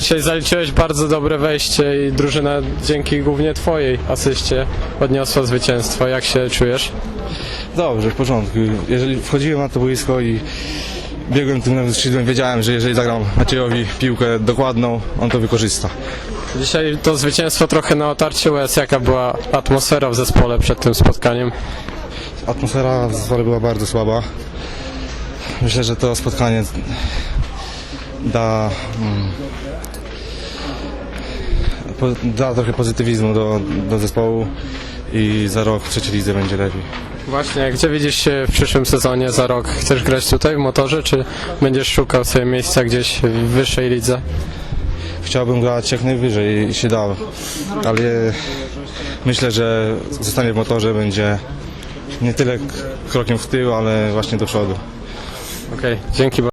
Dzisiaj zaliczyłeś bardzo dobre wejście i drużyna dzięki głównie twojej asyście odniosła zwycięstwo. Jak się czujesz? Dobrze, w porządku. Jeżeli wchodziłem na to boisko i biegłem tym lewym skrzydłem, wiedziałem, że jeżeli zagram Maciejowi piłkę dokładną, on to wykorzysta. Dzisiaj to zwycięstwo trochę na otarcie łez. Jaka była atmosfera w zespole przed tym spotkaniem? Atmosfera w zespole była bardzo słaba. Myślę, że to spotkanie da, mm, da trochę pozytywizmu do, do zespołu i za rok w trzeciej lidze będzie lepiej. Właśnie, gdzie widzisz się w przyszłym sezonie za rok? Chcesz grać tutaj w motorze, czy będziesz szukał sobie miejsca gdzieś w wyższej lidze? Chciałbym grać jak najwyżej, jeśli się da, ale myślę, że zostanie w motorze będzie nie tyle krokiem w tył, ale właśnie do przodu. Okej, dzięki bardzo.